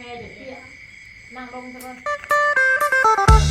เคเดี๋ยวพี่นั่งลงซะก่อน